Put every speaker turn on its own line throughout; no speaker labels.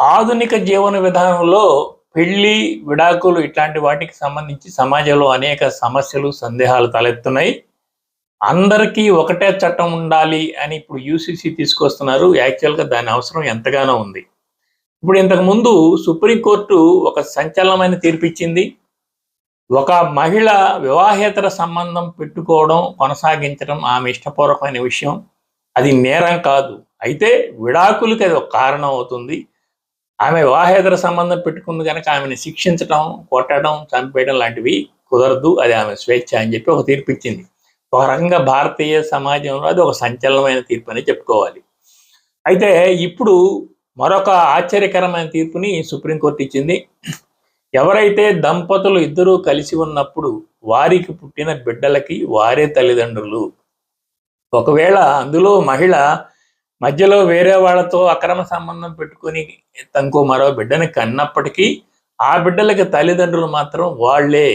ఆధునిక జీవన విధానంలో పెళ్ళి విడాకులు ఇట్లాంటి వాటికి సంబంధించి సమాజంలో అనేక సమస్యలు సందేహాలు తలెత్తున్నాయి. అందరికీ ఒకటే చట్టం ఉండాలి అని ఇప్పుడు యూసీసీ తీసుకొస్తున్నారు. యాక్చువల్గా దాని అవసరం ఎంతగానో ఉంది. ఇప్పుడు ఇంతకుముందు సుప్రీంకోర్టు ఒక సంచలనమైన తీర్పిచ్చింది. ఒక మహిళ వివాహేతర సంబంధం పెట్టుకోవడం కొనసాగించడం ఆమె ఇష్టపూర్వకమైన విషయం. అది నేరం కాదు. అయితే విడాకులకి అది ఒక కారణం అవుతుంది. ఆమె వివాహేతర సంబంధం పెట్టుకుంది కనుక ఆమెను శిక్షించడం కొట్టడం చంపేయడం లాంటివి కుదరదు. అది ఆమె స్వేచ్ఛ అని చెప్పి ఒక తీర్పు ఇచ్చింది. ఒక రకంగా భారతీయ సమాజంలో అది ఒక సంచలనమైన తీర్పు అని చెప్పుకోవాలి. అయితే ఇప్పుడు మరొక ఆశ్చర్యకరమైన తీర్పుని సుప్రీంకోర్టు ఇచ్చింది. ఎవరైతే దంపతులు ఇద్దరూ కలిసి ఉన్నప్పుడు వారికి పుట్టిన బిడ్డలకి వారే తల్లిదండ్రులు. ఒకవేళ అందులో మహిళ మధ్యలో వేరే వాళ్ళతో అక్రమ సంబంధం పెట్టుకుని తనకు మరో బిడ్డని కన్నప్పటికీ ఆ బిడ్డలకి తల్లిదండ్రులు మాత్రం వాళ్ళే.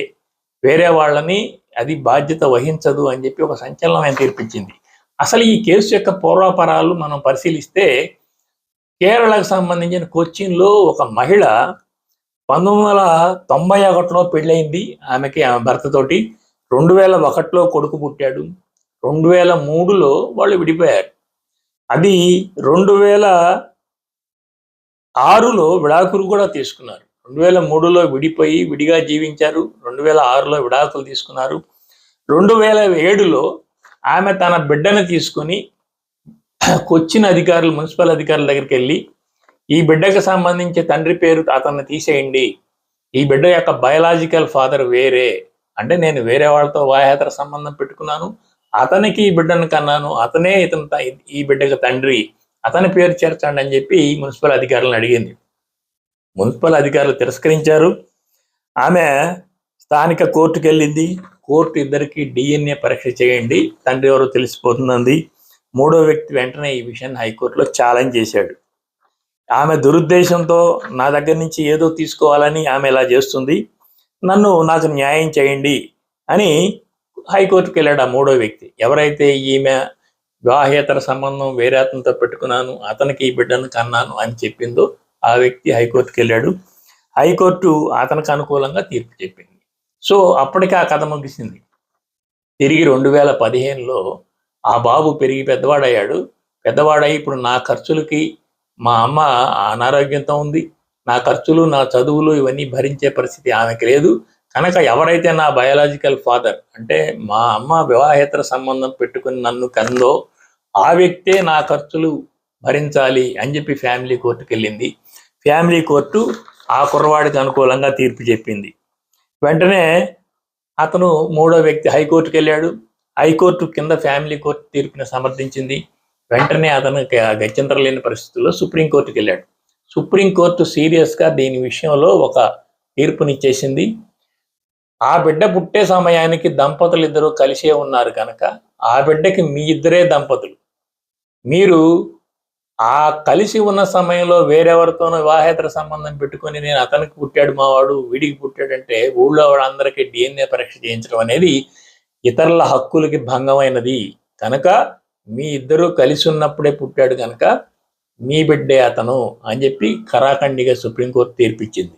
వేరే వాళ్ళని అది బాధ్యత వహించదు అని చెప్పి ఒక సంచలనమైన తీర్పిచ్చింది. అసలు ఈ కేసు యొక్క పూర్వాపరాలు మనం పరిశీలిస్తే కేరళకు సంబంధించిన కొచ్చిన్లో ఒక మహిళ పంతొమ్మిది వందల తొంభై ఒకటిలో పెళ్ళయింది ఆమెకి ఆమె భర్తతోటి రెండు వేల ఒకటిలో కొడుకు పుట్టాడు. రెండు వేల మూడులో వాళ్ళు విడిపోయారు. అది రెండు వేల ఆరులో విడాకులు కూడా తీసుకున్నారు. రెండు వేల మూడులో విడిపోయి విడిగా జీవించారు. రెండు వేల ఆరులో విడాకులు తీసుకున్నారు. రెండు వేల ఏడులో ఆమె తన బిడ్డను తీసుకొని కొచ్చిన అధికారులు మున్సిపల్ అధికారుల దగ్గరికి వెళ్ళి ఈ బిడ్డకు సంబంధించి తండ్రి పేరు అతన్ని తీసేయండి. ఈ బిడ్డ యొక్క బయలాజికల్ ఫాదర్ వేరే. అంటే నేను వేరే వాళ్ళతో వాహేతర సంబంధం పెట్టుకున్నాను. అతనికి ఈ బిడ్డను కన్నాను అతనే ఇతను ఈ బిడ్డకు తండ్రి అతని పేరు చేర్చండి అని చెప్పి మున్సిపల్ అధికారులను అడిగింది. మున్సిపల్ అధికారులు తిరస్కరించారు. ఆమె స్థానిక కోర్టుకు వెళ్ళింది కోర్టు ఇద్దరికి డిఎన్ఏ పరీక్ష చేయండి తండ్రి ఎవరో తెలిసిపోతుందంది మూడో వ్యక్తి వెంటనే ఈ విషయాన్ని హైకోర్టులో ఛాలెంజ్ చేశాడు. ఆమె దురుద్దేశంతో నా దగ్గర నుంచి ఏదో తీసుకోవాలని ఆమె ఇలా చేస్తుంది. నన్ను నాకు న్యాయం చేయండి అని హైకోర్టుకి వెళ్ళాడు ఆ మూడో వ్యక్తి. ఎవరైతే ఈమె వివాహేతర సంబంధం వేరే అతనితో పెట్టుకున్నాను అతనికి ఈ బిడ్డను కన్నాను అని చెప్పిందో ఆ వ్యక్తి హైకోర్టుకి వెళ్ళాడు హైకోర్టు అతనికి అనుకూలంగా తీర్పు చెప్పింది. సో అప్పటికి ఆ కథ ముగిసింది. తిరిగి రెండు వేల పదిహేనులో ఆ బాబు పెరిగి పెద్దవాడయ్యాడు. పెద్దవాడై ఇప్పుడు నా ఖర్చులకి మా అమ్మ అనారోగ్యంతో ఉంది. నా ఖర్చులు నా చదువులు ఇవన్నీ భరించే పరిస్థితి ఆమెకి లేదు. కనుక ఎవరైతే నా బయాలజికల్ ఫాదర్ అంటే మా అమ్మ వివాహేతర సంబంధం పెట్టుకుని నన్ను కందో ఆ వ్యక్తే నా ఖర్చులు భరించాలి అని చెప్పి ఫ్యామిలీ కోర్టుకు వెళ్ళింది. ఫ్యామిలీ కోర్టు ఆ కుర్రవాడికి అనుకూలంగా తీర్పు చెప్పింది. వెంటనే అతను మూడో వ్యక్తి హైకోర్టుకి వెళ్ళాడు. హైకోర్టు కింద ఫ్యామిలీ కోర్టు తీర్పుని సమర్థించింది. వెంటనే అతను గ- గత్యంతరం లేని పరిస్థితుల్లో సుప్రీంకోర్టుకి వెళ్ళాడు. సుప్రీంకోర్టు సీరియస్గా దీని విషయంలో ఒక తీర్పునిచ్చేసింది. ఆ బిడ్డ పుట్టే సమయానికి దంపతులు ఇద్దరు కలిసే ఉన్నారు కనుక ఆ బిడ్డకి మీ ఇద్దరే దంపతులు. మీరు ఆ కలిసి ఉన్న సమయంలో వేరెవరితోనో వివాహేతర సంబంధం పెట్టుకొని నేను అతనికి పుట్టాడు మావాడు వీడికి పుట్టాడంటే ఊళ్ళో వాళ్ళందరికీ డిఎన్ఏ పరీక్ష చేయించడం అనేది ఇతరుల హక్కులకి భంగమైనది. కనుక మీ ఇద్దరు కలిసి ఉన్నప్పుడే పుట్టాడు కనుక మీ బిడ్డే అతను అని చెప్పి కరాఖండిగా సుప్రీంకోర్టు తీర్పిచ్చింది.